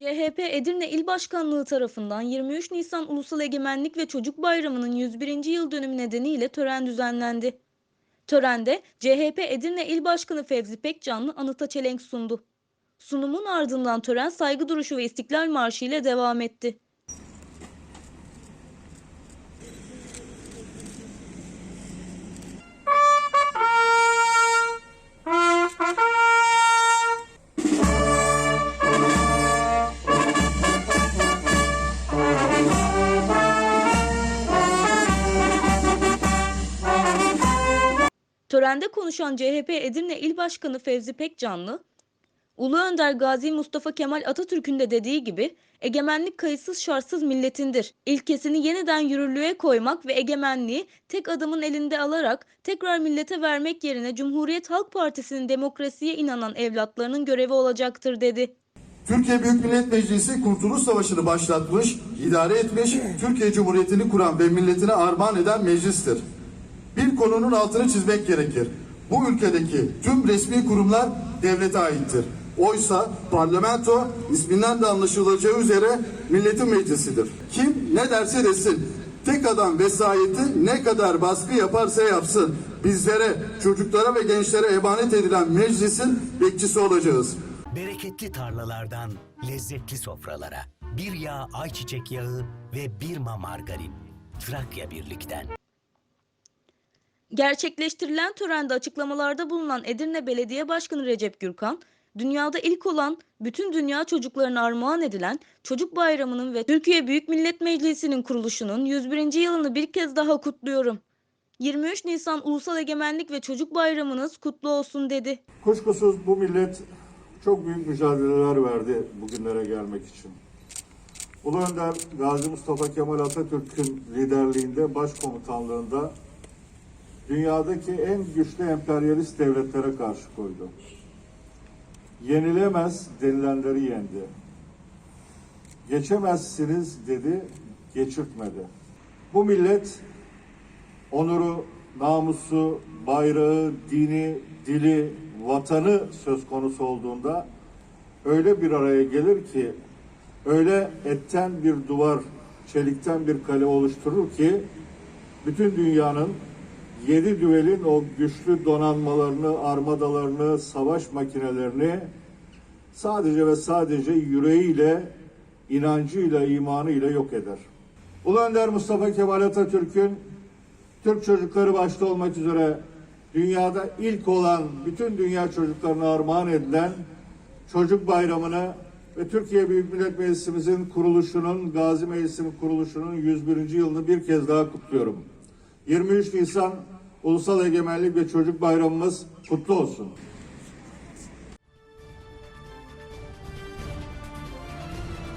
CHP Edirne İl Başkanlığı tarafından 23 Nisan Ulusal Egemenlik ve Çocuk Bayramı'nın 101. yıl dönümü nedeniyle tören düzenlendi. Törende CHP Edirne İl Başkanı Fevzi Pekcanlı anıta çelenk sundu. Sunumun ardından tören saygı duruşu ve istiklal marşı ile devam etti. Törende konuşan CHP Edirne İl Başkanı Fevzi Pekcanlı, Ulu Önder Gazi Mustafa Kemal Atatürk'ün de dediği gibi egemenlik kayıtsız şartsız milletindir. İlkesini yeniden yürürlüğe koymak ve egemenliği tek adamın elinde alarak tekrar millete vermek yerine Cumhuriyet Halk Partisi'nin demokrasiye inanan evlatlarının görevi olacaktır dedi. Türkiye Büyük Millet Meclisi Kurtuluş Savaşı'nı başlatmış, idare etmiş, Türkiye Cumhuriyeti'ni kuran ve milletine armağan eden meclistir. Bir konunun altını çizmek gerekir. Bu ülkedeki tüm resmi kurumlar devlete aittir. Oysa parlamento isminden de anlaşılacağı üzere milletin meclisidir. Kim ne derse desin, tek adam vesayeti ne kadar baskı yaparsa yapsın, bizlere, çocuklara ve gençlere emanet edilen meclisin bekçisi olacağız. Bereketli tarlalardan lezzetli sofralara. Bir yağ ayçiçek yağı ve bir ma margarin. Trakya Birlik'ten. Gerçekleştirilen törende açıklamalarda bulunan Edirne Belediye Başkanı Recep Gürkan, dünyada ilk olan bütün dünya çocuklarına armağan edilen Çocuk Bayramı'nın ve Türkiye Büyük Millet Meclisi'nin kuruluşunun 101. yılını bir kez daha kutluyorum. 23 Nisan Ulusal Egemenlik ve Çocuk Bayramınız kutlu olsun dedi. Kuşkusuz bu millet çok büyük mücadeleler verdi bugünlere gelmek için. Ulu Önder Gazi Mustafa Kemal Atatürk'ün liderliğinde, başkomutanlığında dünyadaki en güçlü emperyalist devletlere karşı koydu. Yenilemez denilenleri yendi. Geçemezsiniz dedi, geçirtmedi. Bu millet onuru, namusu, bayrağı, dini, dili, vatanı söz konusu olduğunda öyle bir araya gelir ki öyle etten bir duvar, çelikten bir kale oluşturur ki bütün dünyanın yedi düvelin o güçlü donanmalarını, armadalarını, savaş makinelerini sadece ve sadece yüreğiyle, inancıyla, imanıyla yok eder. Ulu Önder Mustafa Kemal Atatürk'ün Türk çocukları başta olmak üzere dünyada ilk olan bütün dünya çocuklarına armağan edilen Çocuk Bayramı'nı ve Türkiye Büyük Millet Meclisimizin kuruluşunun, Gazi Meclisi'nin kuruluşunun 101. yılını bir kez daha kutluyorum. 23 Nisan Ulusal Egemenlik ve Çocuk Bayramımız kutlu olsun.